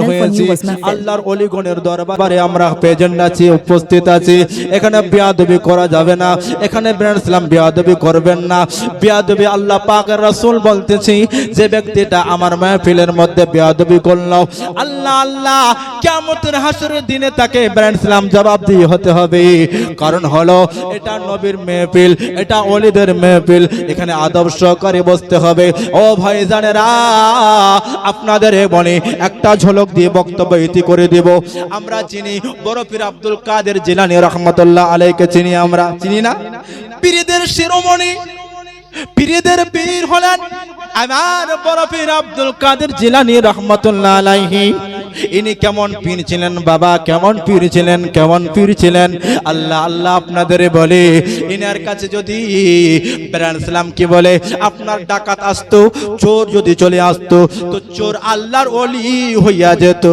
for হয়েছি। new Wasma Film. আল্লাহর অলিগণের দরবারে আমরা প্রেজেন্ট আছি উপস্থিত আছি। এখানে বিয়াদবি করা যাবে না। এখানে ইসলাম বিয়াদবি করবেন না। বিয়াদবি আল্লাহ পাকের রাসূল বলতেছি যে ব্যক্তিটা আমার মাহফিলের মধ্যে বিয়াদবি করল আল্লাহ আল্লাহ কিয়ামতের হাসরের দিনে তাকে ইসলাম জবাব দিয়ে হতে হবে। কারণ হলো এটা নবীর মেহফিল এটা অলিদের মেহফিল। এখানে আদব সহকারে বসতে হবে। ও ভাই জানেরা আপনাদের বনে একটা ঝলক দিয়ে বক্তব্য ইতি করে দেব। আমরা চিনি বড় পীর আব্দুল কাদের জিলানি রহমতুল্লাহ আলাইকে চিনি আমরা। চিনি না? পীরদের শিরোমণি, পীরদের পীর হলেন আমার বড় পীর আব্দুল কাদের জিলানি রহমতুল্লাহ আলাইহি। ইনি কেমন পীর ছিলেন বাবা কেমন পীর ছিলেন কেমন পীর ছিলেন? আল্লাহ আল্লাহ আপনাদের বলে ইনার কাছে যদি ইসলাম কি বলে? আপনার ডাকাত আসতো চোর যদি চলে আসতো তো চোর আল্লাহর অলি হইয়া যেত।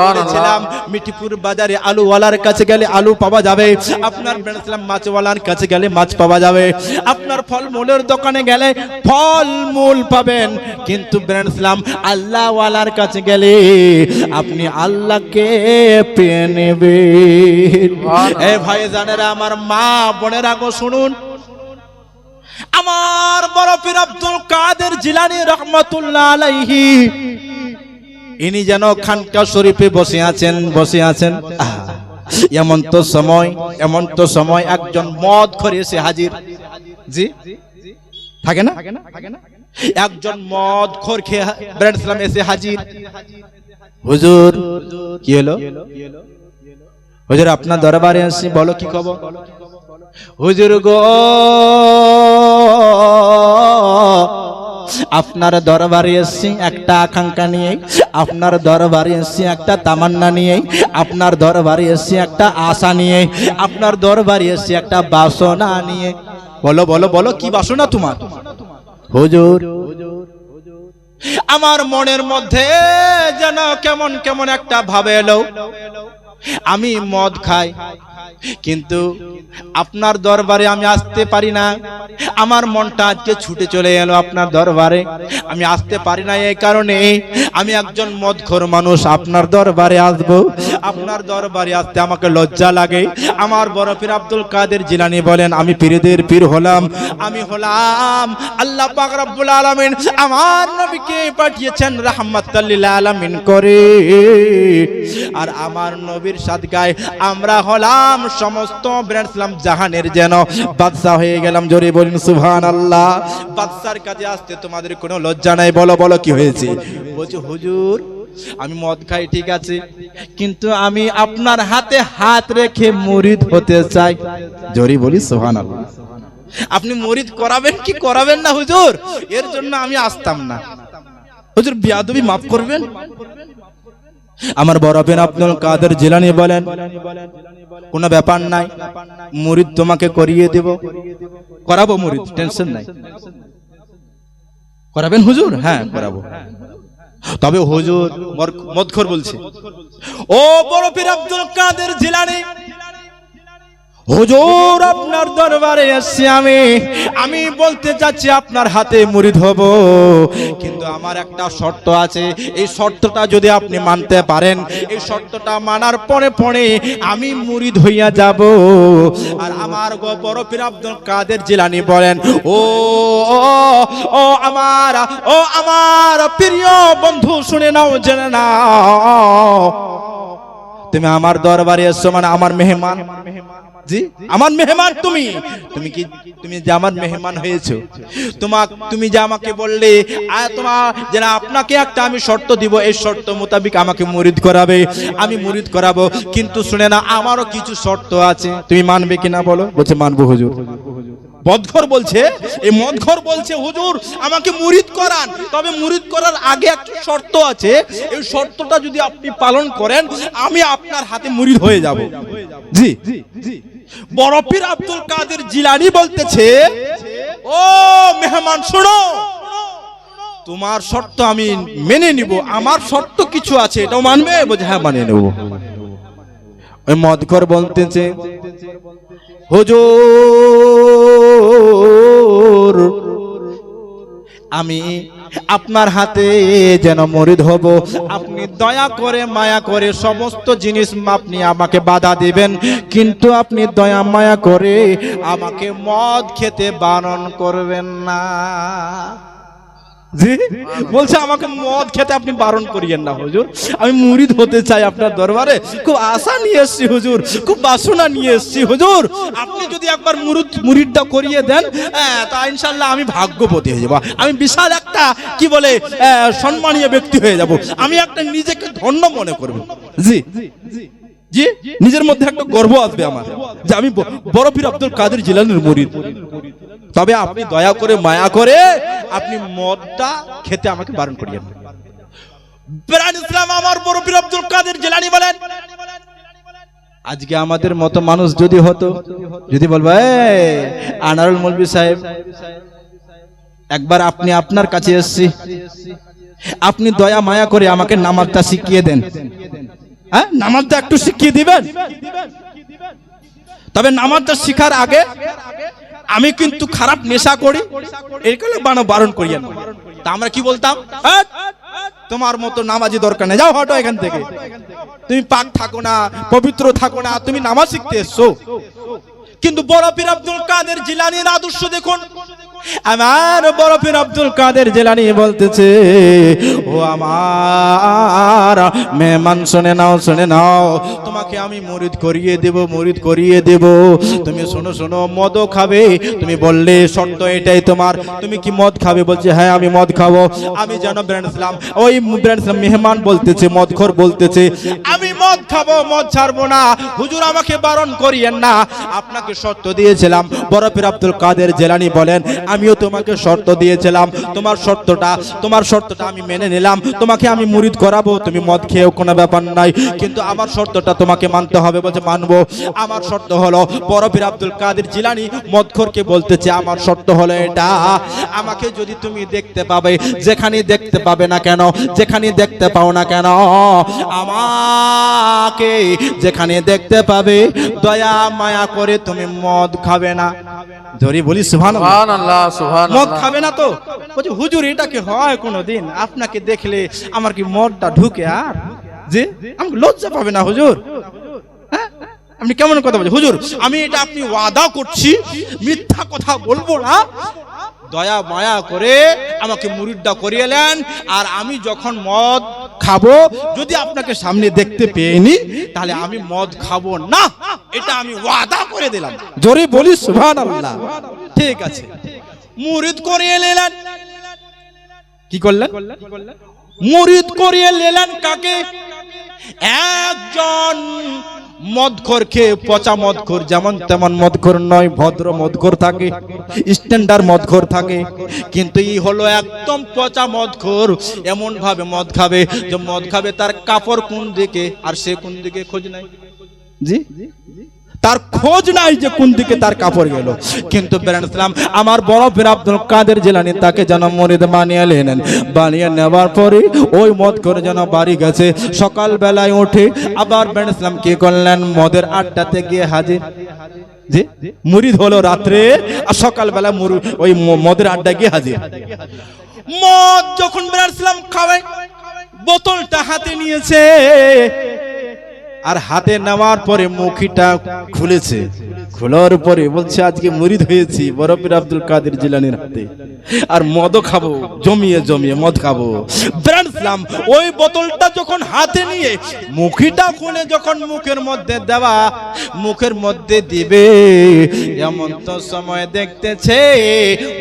বলেছিলাম মিঠিপুর বাজারে আলুওয়ালার কাছে গেলে আলু পাওয়া যাবে আপনার ইসলাম মাছওয়ালার কাছে গেলে মাছ পাওয়া যাবে আপনার ফলমূলের দোকানে গেলে ফলমূল পাবেন কিন্তু ইসলাম আল্লাহওয়ালার কাছে গেলে আপনি আল্লাহকে পেয়ে নেবেন। এ ভাই জানেরা আমার মা বোনেরা গো শুনুন। আমার বড় পীর আব্দুল কাদের জিলানি রহমতুল্লাহ আলাইহি ইনি যেন খানকা শরীফে বসে আছেন বসে আছেন। এমন তো সময় এমন তো সময় একজন মদ খরে এসে হাজির। জি? থাকে না? একজন মদ খোর খেয়ে ইসলাম এসে হাজির। হুজুর, কি হলো? হুজুর, আপনার দরবারে আসি, বলো কি খবর? হুজুর গো, আপনার দরবারে এসছি একটা আকাঙ্ক্ষা নিয়ে, আপনার দরবারে এসছি একটা তামান্না নিয়ে, আপনার দরবারে এসছি একটা আশা নিয়ে, আপনার দরবারে এসছি একটা বাসনা নিয়ে। বলো বলো বলো, কি বাসনা তোমার? হুজুর। আমার মনের মধ্যে যেন কেমন কেমন একটা ভাবে এলো। আমি মদ খাই। কিন্তু আপনার দরবারে আমি আসতে পারি না। আমার মনটা আজকে ছুটে চলে গেল আপনার দরবারে। আমি আসতে পারি না এই কারণে। আমি একজন মদখোর মানুষ, আপনার দরবারে আসব। আপনার দরবারে আসতে আমাকে লজ্জা লাগে। আমার বড় পীর আব্দুল কাদের জিলানি বলেন, আমি পীরদের পীর হলাম। আমি হলাম আল্লাহ পাক রব্বুল আলামিন। আমার নবীকে পাঠিয়েছেন রাহমাতাল লিল আলামিন করে। আর আমার নবীর সাদগায় আমরা হলাম সমস্ত ব্রান্ডসলাম জাহানের যেন। বাদশা হয়ে গেলাম, জোরে বলুন, সুবহানাল্লাহ। বাদশার কাছে আসতে তোমাদের কোনো লজ্জা নাই, বলো বলো, কি হয়েছে? বলছে, হুজুর, আমি মদ খাই, ঠিক আছে, কিন্তু আমি আপনার হাতে হাত রেখে মুরিদ হতে চাই। জোরে বলি, সুবহানাল্লাহ। আপনি মুরিদ করাবেন কি করাবেন না, হুজুর? এর জন্য আমি আসতাম না। হুজুর, বিয়াদবি মাফ করবেন? আমার বরফেন আব্দুল কাদের জিলানি বলেন, কোনো ব্যাপার নাই, মুরিদ তোমাকে করিয়ে দেব। করাবো মুরিদ, টেনশন নাই। করাবেন হুজুর? হ্যাঁ করাবো। তবে হুজুর মদখর বলছে। ও বড় পীর আব্দুল কাদের জিলানি হুজুর আপনার দরবারে এসছি আমি। আমি বলতে চাচ্ছি আপনার হাতে মুরিদ হব কিন্তু আমার একটা শর্ত আছে। এই শর্তটা যদি আপনি মানতে পারেন এই শর্তটা মানার পরে পরে আমি মুরিদ হইয়া যাব। আর আমার পীর আব্দুল কাদের জিলানি বলেন ও ও, আমার ও আমার প্রিয় বন্ধু শুনে নাও জেনে নাও। তুমি আমার দরবারে এসছো মানে আমার মেহমান। জি? আমার মেহমান তুমি। তুমি কি তুমি যে আমার মেহমান হয়েছো। তোমাক তুমি যে আমাকে বললে তোমার যে না আপনাকে একটা আমি শর্ত দিব। এই শর্ত মোতাবিক আমাকে মুরিদ করাবে। আমি মুরিদ করাবো। কিন্তু শুনে না, আমারও কিছু শর্ত আছে। তুমি মানবে কিনা বলো? বলছে, মানবো হুজুর। মদঘর বলছে, এই মদঘর বলছে, হুজুর, আমাকে মুরিদ করান। তবে মুরিদ করার আগে একটা শর্ত আছে। এই শর্তটা যদি আপনি পালন করেন, আমি আপনার হাতে মুরিদ হয়ে যাব। জি। বরফির আব্দুল কাদের জিলানি বলতেছে, ও মেহমান, শোনো। তোমার শর্ত আমি মেনে নিব, আমার শর্ত কিছু আছে, এটাও মানবে? বলছে হ্যাঁ মানে নেব। ওই মদঘর বলতেছে, হুজুর, আমি আপনার হাতে যেন মরিদ হব। আপনি দয়া করে, মায়া করে সমস্ত জিনিস আপনি আমাকে বাধা দিবেন। কিন্তু আপনি দয়া, মায়া করে আমাকে মদ খেতে বারণ করবেন না। জি? বলছে, আমাকে মদ খেতে আপনি বারণ করিয়েন না, হুজুর। আমি মুরিদ হতে চাই আপনার দরবারে। খুব আশা নিয়ে এসেছি, হুজুর। খুব বাসনা নিয়ে এসেছি, হুজুর। আপনি যদি একবার মুরিদ, মুরিদটা করিয়ে দেন তা ইনশাল্লাহ আমি ভাগ্যবতী হয়ে যাব। আমি বিশাল একটা, কি বলে সম্মানীয় ব্যক্তি হয়ে যাব। আমি একটা নিজেকে ধন্য মনে করব। জি? জি? নিজের মধ্যে একটা গর্ব আসবে আমার। যে আমি ব- বড় পীর আব্দুল কাদের জিলানের মুরিদ। তবে আপনি দয়া করে মায়া করে আপনি মদটা খেতে আমাকে বারণ করিয়েন। প্রাণ ইসলাম আমার আব্দুল কাদের জেলানি বলেন আজকে আমাদের মতো মানুষ যদি হতো যদি বলব আনারুল মৌলবী সাহেব একবার আপনি আপনার কাছে এসেছি। আপনি দয়া মায়া করে আমাকে নামাজটা শিখিয়ে দেন। হ্যাঁ নামাজটা একটু শিখিয়ে দিবেন? তবে নামাজটা শিখার আগে আমি কিন্তু খারাপ নেশা করি এরকম বানো বারণ করিয়া তা আমরা কি বলতাম? তোমার মতো নামাজি দরকার নেই। যাও হটো এখান থেকে। তুমি পাক থাকো না, পবিত্র থাকো না, তুমি নামাজ শিখতে এসছো। কিন্তু বড় পীর আব্দুল কাদের জিলানির আদর্শ দেখুন আমার বড় পীর আব্দুল কাদের জেলানি বলতেছে, ও আমার, মেহমান শুনে নাও শুনে নাও, তোমাকে আমি মরিদ করিয়ে দেব, মরিদ করিয়ে দেব। তুমি শোনো শোনো মদও খাবে। তুমি বললে, শর্ত এটাই তোমার। তুমি কি মদ খাবে? বলছে হ্যাঁ আমি মদ খাব। আমি যেন ব্র্যান্ড ওই ব্র্যান্ড মেহমান বলতেছে, মদখোর বলতেছে, আমি মদ খাব, মদ ছাড়বো না। হুজুর, আমাকে বারণ করিয়েন না। আপনাকে শর্ত দিয়েছিলাম। বরফের আব্দুল কাদের জেলানি বলেন আমিও তোমাকে শর্ত দিয়েছিলাম। তোমার শর্তটা তোমার শর্তটা আমি মেনে নিলাম। তোমাকে আমি মুরিদ করাবো, তুমি মদ খেয়েও কোনো ব্যাপার নাই। কিন্তু আমার শর্তটা তোমাকে মানতে হবে বলছে, মানবো। আমার শর্ত হলো বরফের আব্দুল কাদের জিলানি মদখোরকে বলতেছে, আমার শর্ত হলো এটা। আমাকে যদি তুমি দেখতে পাবে যেখানে দেখতে পাবে না কেন যেখানে দেখতে পাও না কেন, আমাকে যেখানে দেখতে পাবে, দয়া, মায়া করে তুমি মদ খাবে না। ধরি বলি সুবহানাল্লাহ। মদ খাবে না তো? বলছি হুজুর এটা কি হয় কোনোদিন? আপনাকে দেখলে আমার কি মদটা ঢুকে আর? যে আমাকে লজ্জা পাবে না হুজুর। হ্যাঁ? আপনি কেমন কথা বলছেন? হুজুর আমি এটা আপনি ওয়াদা করছি মিথ্যা কথা বলব না। দয়া মায়া করে আমাকে মুরিদটা করিয়েলেন আর আমি যখন মদ খাব যদি আপনাকে সামনে দেখতে পেয়েনি তাহলে আমি মদ খাব না। এটা আমি ওয়াদা করে দিলাম। জোরে বলি সুবহানাল্লাহ। ঠিক আছে। মুরিদ করিয়ে নিলেন। কি করলেন? মুরিদ করিয়ে নিলেন কাকে? একজন মদখোর খেয়ে পচা মদখোর যেমন তেমন মদখোর নয় ভদ্র মদখোর থাকে স্ট্যান্ডার্ড মদখোর থাকে কিন্তু এই হলো একদম পচা মদখোর এমন ভাবে মদ খাবে যে মদ খাবে তার কাপড় কোন দিকে আর সে কোন দিকে খোঁজ নাই জি? তার খোঁজ নাই যে কোন দিকে তার কাপড় গেল। কিন্তু বেরান ইসলাম, আমার বড় ফের আব্দুল কাদের জেলানি তাকে যেন মরিদ বানিয়ে নেন। বানিয়ে নেওয়ার পরে ওই মদ করে যেন বাড়ি গেছে। সকাল বেলায় উঠে আবার বেরান ইসলাম কি করলেন? মদের আড্ডাতে গিয়ে হাজির। জি? মুরিদ হলো রাত্রে আর সকালবেলা মুরু ওই মদের আড্ডা গিয়ে হাজির। মদ যখন বেরান ইসলাম খাওয়ায়, বোতলটা হাতে নিয়েছে। আর হাতে নেওয়ার পরে মুখিটা খুলেছে। খোলার পরে বলছে আজকে মুরিদ হয়েছি বরফের আব্দুল কাদের জিলানির হাতে। আর মদও খাব জমিয়ে জমিয়ে মদ খাব। ব্রান্ডলাম ওই বোতলটা যখন হাতে নিয়ে মুখিটা খুলে যখন মুখের মধ্যে দেওয়া মুখের মধ্যে দিবে এমন তো সময় দেখতেছে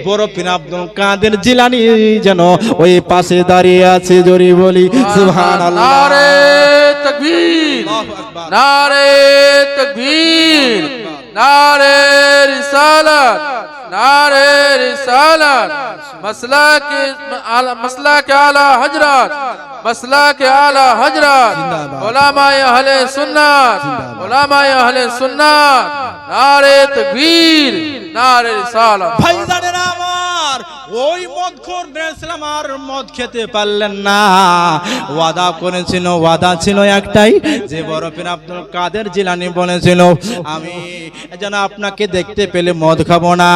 বরফিন আব্দুল কাদের জিলানি যেন ওই পাশে দাঁড়িয়ে আছে জরি বলি সুবহানাল্লাহ। तकबीर। नारे तकबीर। नारे रिसालत। नारे रिसालत। मसला के मसला के आला हज़रत। मसला के आला हज़रत। ओलामाए अहले सुन्नत। ओलामाए अहले सुन्नत। नारे तकबीर। नारे रिसालत। भाई ওই মদ খোর বেরেছিলাম আর মদ খেতে পারলেন না। ওয়াদা করেছিল, ওয়াদা ছিল একটাই, যে বরফিন আব্দুল কাদের জিলানি বলেছিল, আমি যেন আপনাকে দেখতে পেলে মদ খাব না।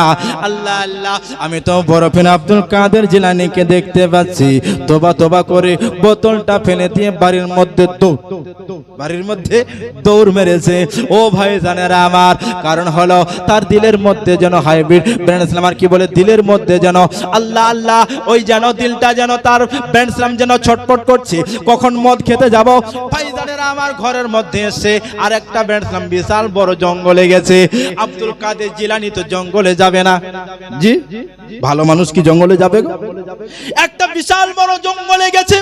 আল্লাহ আল্লাহ, আমি তো বরফিন আব্দুল কাদের জিলানিকে দেখতে পাচ্ছি। তোবা তোবা করে বোতলটা ফেলে দিয়ে বাড়ির মধ্যে দৌড় বাড়ির মধ্যে দৌড় মেরেছে। ও ভাই জানেরা আমার, কারণ হলো তার দিলের মধ্যে যেন হাইব্রিড ব্র্যান্ড ইসলাম আর কি বলে, দিলের মধ্যে যেন আল্লাহ আল্লাহ ওই যেন দিলটা যেন তার ব্যান্ডসাম যেন ছটপট করছে কখন মদ খেতে যাব? ভাই জানেরা আমার ঘরের মধ্যে এসে আর একটা ব্যান্ডসাম বিশাল বড় জঙ্গলে গেছে। আব্দুল কাদের জিলানি তো জঙ্গলে যাবে না। জি? ভালো মানুষ কি জঙ্গলে যাবে একটা বিশাল বড় জঙ্গলে গেছে।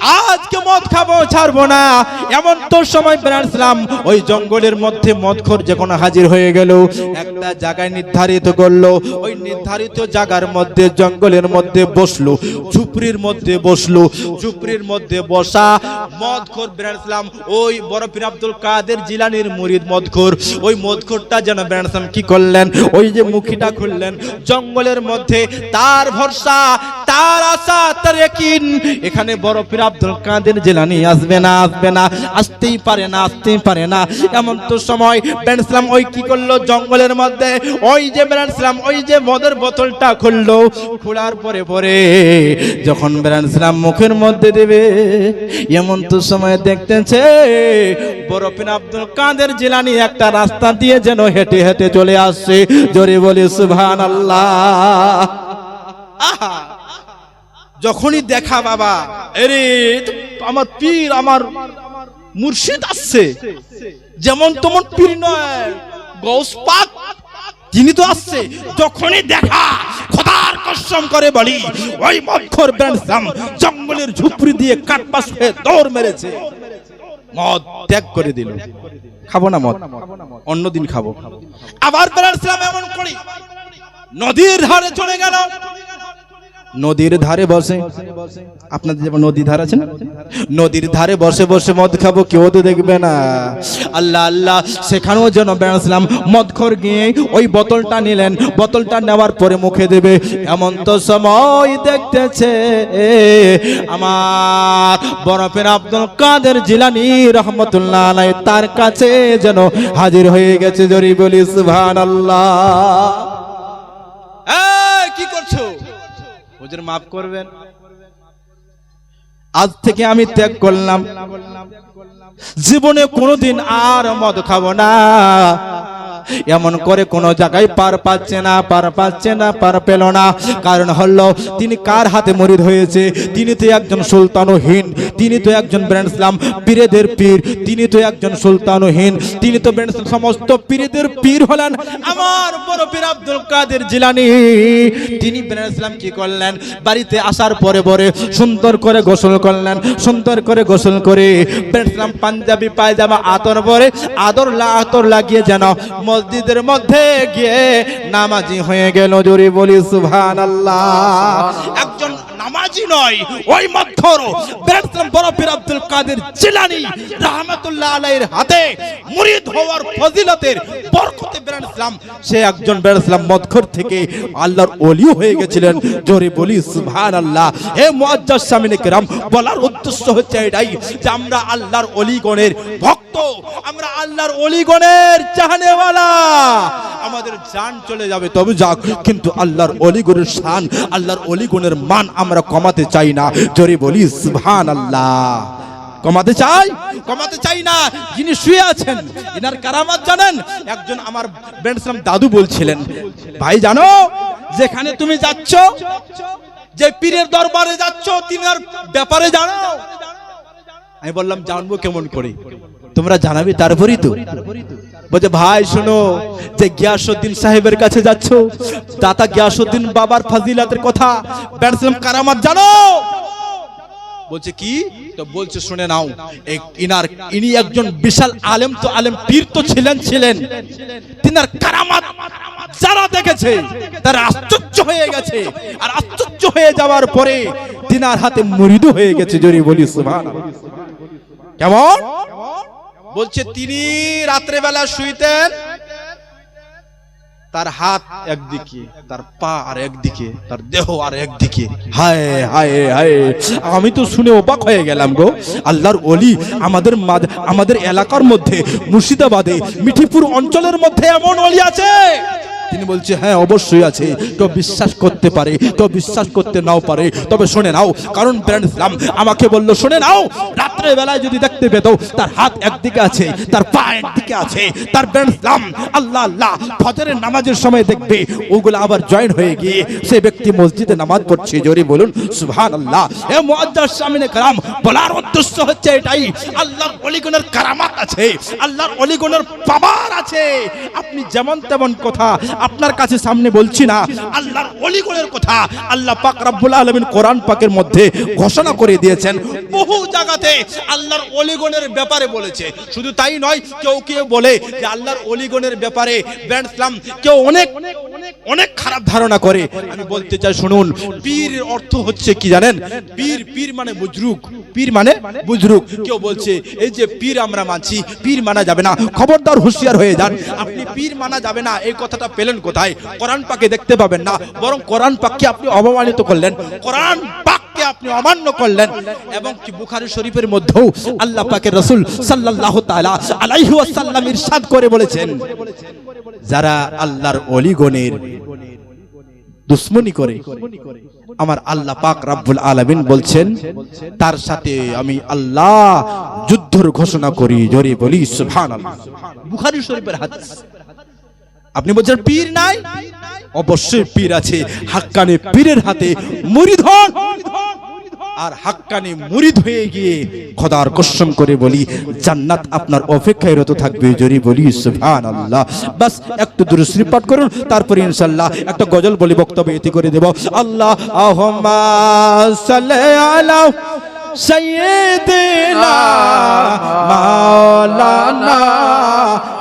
আজকে মদ খাব, ছাড়বো না। এমন তো সময় বেড়াচ্ছিলাম ওই জঙ্গলের মধ্যে মদখোর যখন হাজির হয়ে গেল, একটা জায়গায় নির্ধারিত করল, ওই নির্ধারিত জায়গার মধ্যে, জঙ্গলের মধ্যে বসল, ঝুপড়ির মধ্যে বসল, ঝুপড়ির মধ্যে বসা মদখোর বেড়াচ্ছিলাম ওই বরফির আব্দুল কাদের জিলানির মুরিদ মদখোর। ওই মদখোরটা যেন বেড়াচ্ছিলাম কি করলেন? ওই যে মুখিটা খুললেন, জঙ্গলের মধ্যে তার ভরসা, তার আশা, তার এখানে বড় পীর আব্দুল কাদের জেলানি আসবে না আসবে না। আসতেই পারে না, আসতেই পারে না। এমন তো সময় বেনসলাম ওই কি করল? জঙ্গলের মধ্যে। ওই যে বেনসলাম ওই যে মদের বোতলটা খুললো। খোলার পরে পরে যখন বেনসলাম মুখের মধ্যে দেবে, এমন তো সময় দেখতেছে পীর আব্দুল কাদের জেলানি একটা রাস্তা দিয়ে যেন হেঁটে হেঁটে চলে আসছে। জোরে বলে সুবহান আল্লাহ আহা! যখনই দেখা বাবা, এরে, আমার পীর, আমার মুর্শিদ আসছে। যেমন তেমন পীর নয়, গৌস পাক তিনি তো আসছে, যখনই দেখা, খোদার কসম করে বলি, ওই মক্ষর ব্যান্ডসাম জঙ্গলের ঝুপড়ি দিয়ে কাটপাস হয়ে দৌড় মেরেছে। মদ ত্যাগ করে দিল। খাব না মদ? অন্যদিন খাব। আবার বেড়াচ্ছিলাম এমন করি, নদীর ধারে চলে গেল। নদীর ধারে বসে। আপনাদের যেমন নদী ধার আছে না? নদীর ধারে বসে বসে মদ খাব, কেউ তো দেখবে না। আল্লাহ আল্লাহ, সেখানেও যেন বেড়াছিলাম মদখর গিয়ে ওই বোতলটা নিলেন। বোতলটা নেওয়ার পরে মুখে দেবে, এমন তো সময় দেখতেছে আমার বরফের আব্দুল কাদের জিলানি রহমতুল্লাহ আলাই তার কাছে যেন হাজির হয়ে গেছে জরি বলি সুভান আল্লাহ কি করছ? ওদের মাফ করবেন। আজ থেকে আমি ত্যাগ করলাম। জীবনে কোনোদিন আর মদ খাব না। এমন করে কোন জায়গায় পার পাচ্ছে না, পার পাচ্ছে না, পার পেল না। কারণ হলো, তিনি কার হাতে মরিদ হয়েছে? তিনি তো একজন সুলতানহীন, তিনি তো একজন ব্র্যান্ডসলাম পীরেদের পীর, তিনি তো একজন সুলতানহীন, তিনি তো ব্র্যান্ডসলাম সমস্ত পীরেদের পীর হলেন। আমার বড় পীর আব্দুল কাদের জিলানি, তিনি ব্র্যান্ডসলাম কি করলেন? বাড়িতে আসার পরে পরে সুন্দর করে গোসল করলেন, সুন্দর করে গোসল করে ব্র্যান্ডসলাম পাঞ্জাবি, পায়জামা, আতর পরে আদর আতর লাগিয়ে যেন মসজিদের মধ্যে গিয়ে নামাজি হয়ে গেল, জোরে বলি সুভান একজন নামাজি নয়, ওই মধ্যর। বরফির আব্দুল কাদের রহমাতুল্লাহ আলাইহির হাতে মুরিদ হওয়ার ফজিলতের বরকতে সে একজন থেকে আল্লাহর ওলি হয়ে গেছিলেন, জোরে বলি, সুবহানাল্লাহ। হে মুআজ্জাজ সামিনে কেরাম, বলার উদ্দেশ্য হচ্ছে এটাই যে আমরা আল্লাহর অলিগণের ভক্ত, আমরা আল্লাহর অলিগণের চাহনেওয়ালা আমাদের জান চলে যাবে, তবে যাক। কিন্তু আল্লাহর অলিগণের শান, আল্লাহর অলিগণের মান আমরা কমাতে চাই না। জোরে বলি, সুবহানাল্লাহ। কমাতে চাই? কমাতে চাই না। যিনি শুয়ে আছেন এনার কারামাত জানেন, একজন আমার ব্যান্ডসাম দাদু বলছিলেন, ভাই, জানো, যেখানে তুমি যাচ্ছ, যে পীরের দরবারে যাচ্ছ তিনার ব্যাপারে জানো? আমি বললাম, জানব কেমন করে? তোমরা জানাবি তারপরই তো। বলছে, ভাই, শোনো, যে গিয়াসুদ্দিন সাহেবের কাছে যাচ্ছ, দাতা গিয়াসুদ্দিন বাবার ফাজিলাতের কথা ব্যাটসম্যান কারামাত জানো? বলছে, কি? তো বলছে, শুনে নাও ইনার, ইনি একজন বিশাল আলেম, তো আলেম পীর তো ছিলেন ছিলেন। তিনার কারামাত যারা দেখেছে, তারা আশ্চর্য হয়ে গেছে। আর আশ্চর্য হয়ে যাওয়ার পরে তিনার হাতে মরিদু হয়ে গেছে, জোরে বলি, সুবহানাল্লাহ। কেমন? বলছে, তিনি রাত্রেবেলা শুইতেন, তার হাত একদিকে, তার পা আর একদিকে, তার দেহ আর একদিকে। হায় হায় হায়, আমি তো শুনে অবাক হয়ে গেলাম গো। আল্লাহর অলি আমাদের মাদ- আমাদের এলাকার মধ্যে, মুর্শিদাবাদে, মিঠিপুর অঞ্চলের মধ্যে এমন অলি আছে। তিনি বলছে হ্যাঁ অবশ্যই আছে। কেউ বিশ্বাস করতে পারে, কেউ বিশ্বাস করতে নাও পারে। তবে শুনে নাও, কারণ ব্র্যান্ড আমাকে বলল, শুনে নাও রাত্রে বেলায় যদি দেখতে পেত, তার হাত একদিকে আছে, তার পা একদিকে আছে, তার ব্র্যান্ড ইসলাম, আল্লাহ আল্লাহ, ফজরের নামাজের সময় দেখবে, ওগুলো আবার জয়েন হয়ে গিয়ে সে ব্যক্তি মসজিদে নামাজ পড়ছে। জোরে বলুন সুবহান আল্লাহ এ মুআজ্জাজ সামনে কালাম বলার উদ্দেশ্য হচ্ছে এটাই, আল্লাহর অলিগুণের কারামাত আছে, আল্লাহর অলিগুণের পাওয়ার আছে। আপনি যেমন তেমন কথা আপনার কাছে সামনে বলছি না। আল্লাহর অলিগুণের কথা আল্লাহ পাক রব্বুল আলামিন কোরআন পাকের মধ্যে ঘোষণা করে দিয়েছেন। বহু জায়গাতে আল্লাহর অলিগণের ব্যাপারে বলেছে। শুধু তাই নয়, কেউ কেউ বলে যে আল্লাহর অলিগণের ব্যাপারে ব্যান্ড ইসলাম কেউ অনেক অনেক খারাপ ধারণা করে। আমি বলতে চাই, শুনুন, পীর অর্থ হচ্ছে কি জানেন? পীর পীর মানে বুজরুক পীর মানে বুজরুক কেউ বলছে, এই যে পীর আমরা মানছি, পীর মানা যাবে না। খবরদার হুঁশিয়ার হয়ে যান। আপনি পীর মানা যাবে না। এই কথাটা পেলেন কোথায়? কোরআন পাকে দেখতে পাবেন না। বরং কোরআন পাককে আপনি অবমানিত করলেন। কোরআন পাককে আপনি অমান্য করলেন। এবং কি বুখারী শরীফের মধ্যেও আল্লাহ পাকের রাসূল সাল্লাল্লাহু তাআলা আলাইহি ওয়াসাল্লাম ইরশাদ করে বলেছেন, যারা আল্লাহর অলিগণের দুশ্মনী করে, আমার আল্লাহ পাক রাব্বুল আলামিন বলছেন, তার সাথে আমি আল্লাহ যুদ্ধর ঘোষণা করি, জোরে বলি, সুবহানাল্লাহ। বুখারী শরীফের হাদিস। আপনি বলছেন পীর নাই? অবশ্যই পীর আছে। হাক্কানে পীরের হাতে মুরিদ হন আর হাক্কানি মুরিদ হয়ে গিয়ে খোদার কসম করে বলি, জান্নাত আপনার অপেক্ষায় রত থাকবে জরি বলি, সুবহানাল্লাহ। বাস, একটু দুরুশ্রী পাঠ করুন, তারপরে ইনশাআল্লাহ একটা গজল বলি, বক্তব্য এটি করে দেব। আল্লাহ আহম্মা সাল্লি আলা সাইয়্যিদিনা মাওলানা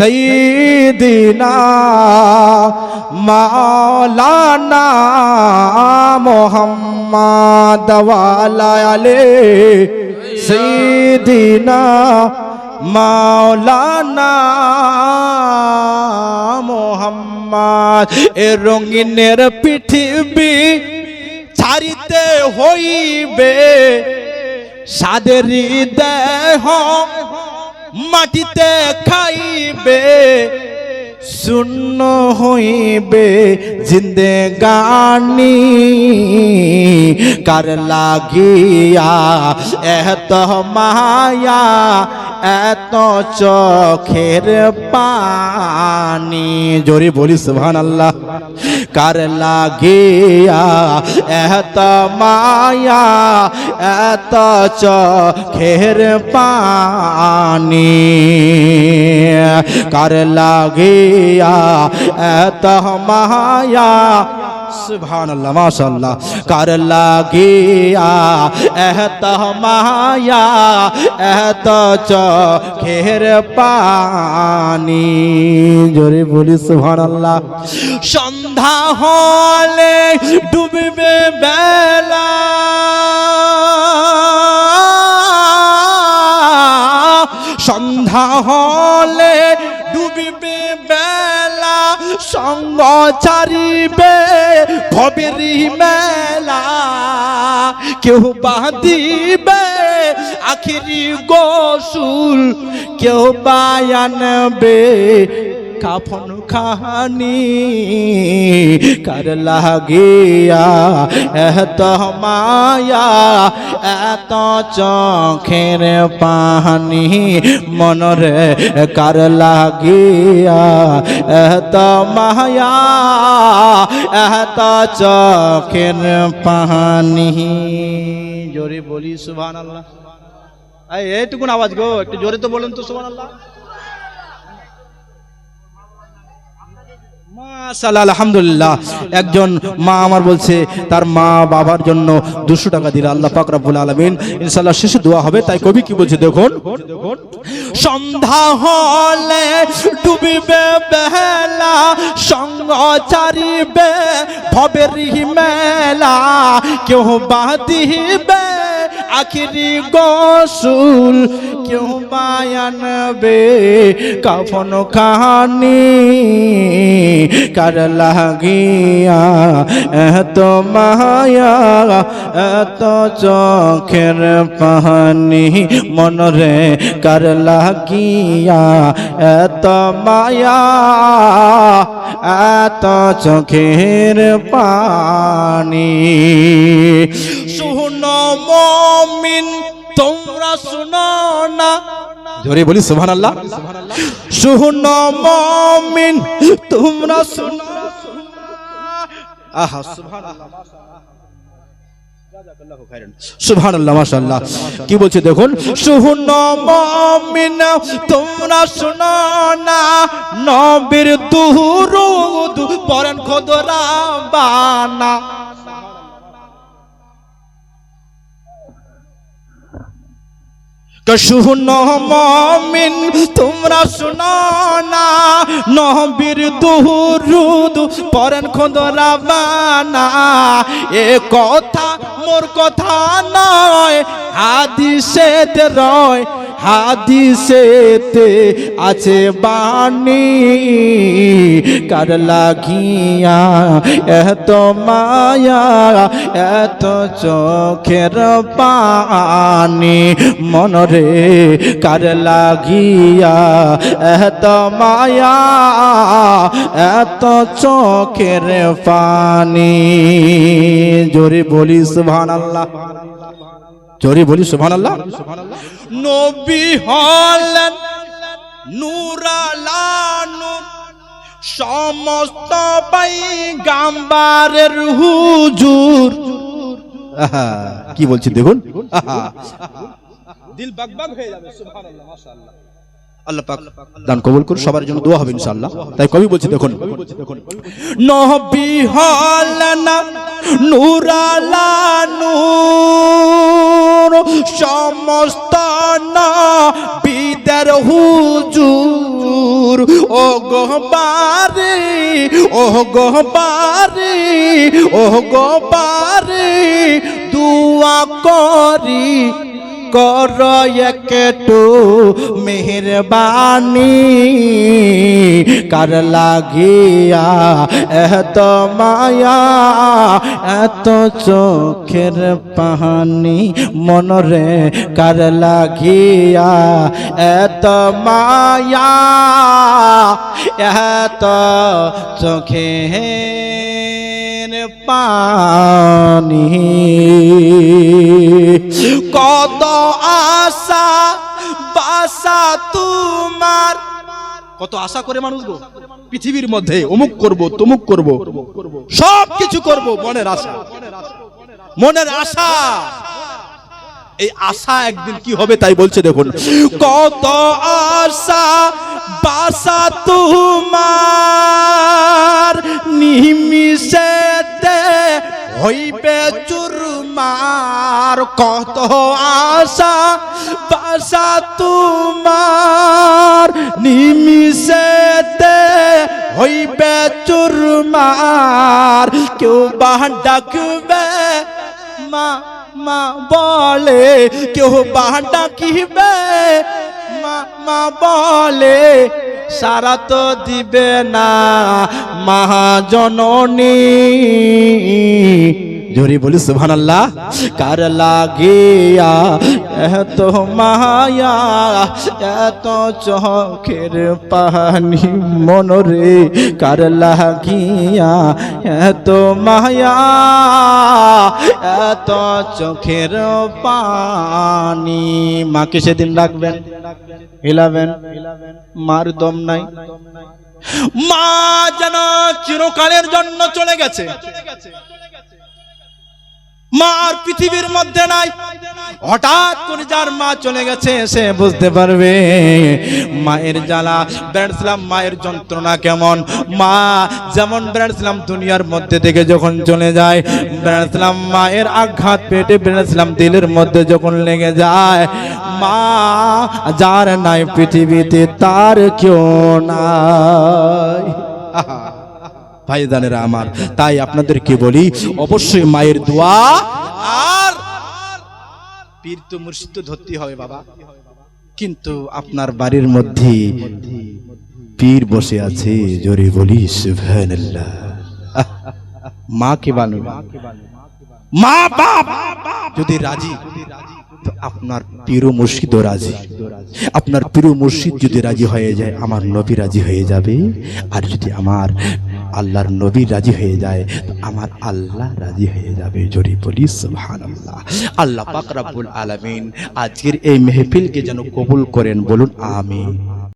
সৈদিনা মাওলানা মোহাম্মদ ওয়ালা আলে সৈদিনা মাওলানা মোহাম্মদ এ রঙিনের পৃথিবী ছাড়িতে হইবে, সাদের দেহ মাটিতে খাইবে শূন্য হইবে জিন্দে গানি কার লাগিয়া এত মায়া এত চোখের পানি। জোরে বলি সুবহান আল্লাহ কার লাগিয়া এত মায়া, এত চোখের পানি। কার লাগিয়া এত মায়া কার লাগিয়া এত মায়া এত চোখের পানি। জোরে বলি সুবহানাল্লাহ। সন্ধ্যা হলে ডুববে বেলা। সন্ধ্যা হলে ডুবিবে সঙ্গ চারিবে ভবেরি মেলা। কেউ বাঁধিবে আখিরি গোসুল কেউ বায়ানবে কাফন খানি কার লাগিয়া এত মায়া এত চোখের পাহানি, মনরে কার লাগিয়া এত মায়া এত চোখের পানি জোরে বলি সুবহান আল্লাহ এইটুকুন আওয়াজ গো, একটু জোরে তো বলেন তো সুবহান আলহামদুলিল্লাহ। একজন মা আমার বলছে, তার মা বাবার জন্য দুশো টাকা দিলে আল্লাহ পাক রব্বুল আলামিন, ইনশাআল্লাহ শেষে দোয়া হবে। তাই কবি কি বলছে দেখুন? সন্ধ্যা হলে ডুবিবে বেলা, সঙ্গ চারিবে ভবের মেলা কেউ বাদিবে আখিরি গোসুল কেউ বায়ানবে কাফন খানি কার লাগিয়া, এত মায়া, এত চোখের পাহানি মনরে কার লাগিয়া, এত মায়া, এত চোখের পানি শুনো মমিন তোমরা শুনো না। জোরে বলি সুবহান আল্লাহ শুনো মমিন তোমরা শুনো আহা আল্লাহ কি বলছে দেখুন? তোমরা শুনো না। নবীর দুরুদ পড়েন খোদরা বানা। শুনো মমিন, তোমরা শুনো না। নবীর দুরুদ পরেন খোদরা বানা। এ কথা মোর কথা নয়, হাদিসেতে রয়, হাদিসেতে আছে বাণী। কার লাগিয়া এত মায়া, এত চোখের পানি, মনরে কার লাগিয়া? এত মায়া, এত চোখের পানি। জোরে বলি সুবহানাল্লাহ। জোরে বলি সুবহানাল্লাহ। নবী হলেন নূরালানু। সমস্ত পাই গাম্বারের হুজুর কি বলছি দেখুন। দিল বাগবাগ হয়ে যাবে সুবহানাল্লাহ মাশাআল্লাহ। আল্লাহ পাক দান কবুল করুন সবার জন্য দোয়া হবে ইনশাআল্লাহ। তাই কবি বলছি দেখুন। নবী হলেন নূরালানুর সমস্ত বিদের হুজুর। ও গোবারে ও গোবারে ও গোবারে দুয়া করি কর একটু মেহরবানি। কার লাগিয়া এত মায়া, এত চোখের পাহানি মনরে কার লাগিয়া এত মায়া, এত চোখের পানি। কত আশা বাসা তোমার। কত আশা করে মানুষ গো, পৃথিবীর মধ্যে অমুক করব, তমুক করব সব কিছু করব মনের আশা। মনের আশা। এই আশা একদিন কি হবে তাই বলছে দেখুন। কত আশা বাসা তোমার নিমিষেতে হইবে চুরমার। কত আশা, বাসা তোমার। নিমিষেতে হইবে চুরমার। কেউ বা ডাকবে, মা মা বলে। কেউ বা ডাকিবে মা বলে সারা তো দিবে না মহাজননী। জোরে বলি সুবহান আল্লাহ কার লাগিয়া, এত মায়া, এত চোখের পানি মনরে, কার লাগিয়া, এত মায়া, এত চোখের পানি। মাকে সেদিন রাখবেন। হিলাবেন মার দম নাই। মা যেন চিরকালের জন্য চলে গেছে। মা আর পৃথিবীর মধ্যে নাই। হঠাৎ করে যার মা চলে গেছে, সে বুঝতে পারবে মায়ের জ্বালা বেড়াচ্ছিলাম মায়ের যন্ত্রণা কেমন? মা যেমন বেড়াচ্ছিলাম দুনিয়ার মধ্যে থেকে যখন চলে যায় বেড়াচ্ছিলাম মায়ের আঘাত পেটে বেড়াচ্ছিলাম দিলের মধ্যে যখন লেগে যায়, মা যার নাই পৃথিবীতে তার কেউ নাই। ভাইদানেরা আমার, তাই আপনাদেরকে বলি, অবশ্যই মায়ের দোয়া আর পীর তো মুর্শিদ তো ধরতে হবে বাবা। কিন্তু আপনার বাড়ির মধ্যে পীর বসে আছে, জোরে বলি, সুবহানাল্লাহ। মা কে বানো? মা বাপ। যদি রাজি আপনার প্রিয় মুর্শিদও রাজি। আপনার প্রিয় মুর্শিদ যদি রাজি হয়ে যায়, আমার নবী রাজি হয়ে যাবে। আর যদি আমার আল্লাহর নবী রাজি হয়ে যায়, তো আমার আল্লাহ রাজি হয়ে যাবে। জরি বলি, সুবহানাল্লাহ। আল্লাহ পাক রাব্বুল আলামিন আজকের এই মেহফিলকে যেন কবুল করেন, বলুন, আমিন।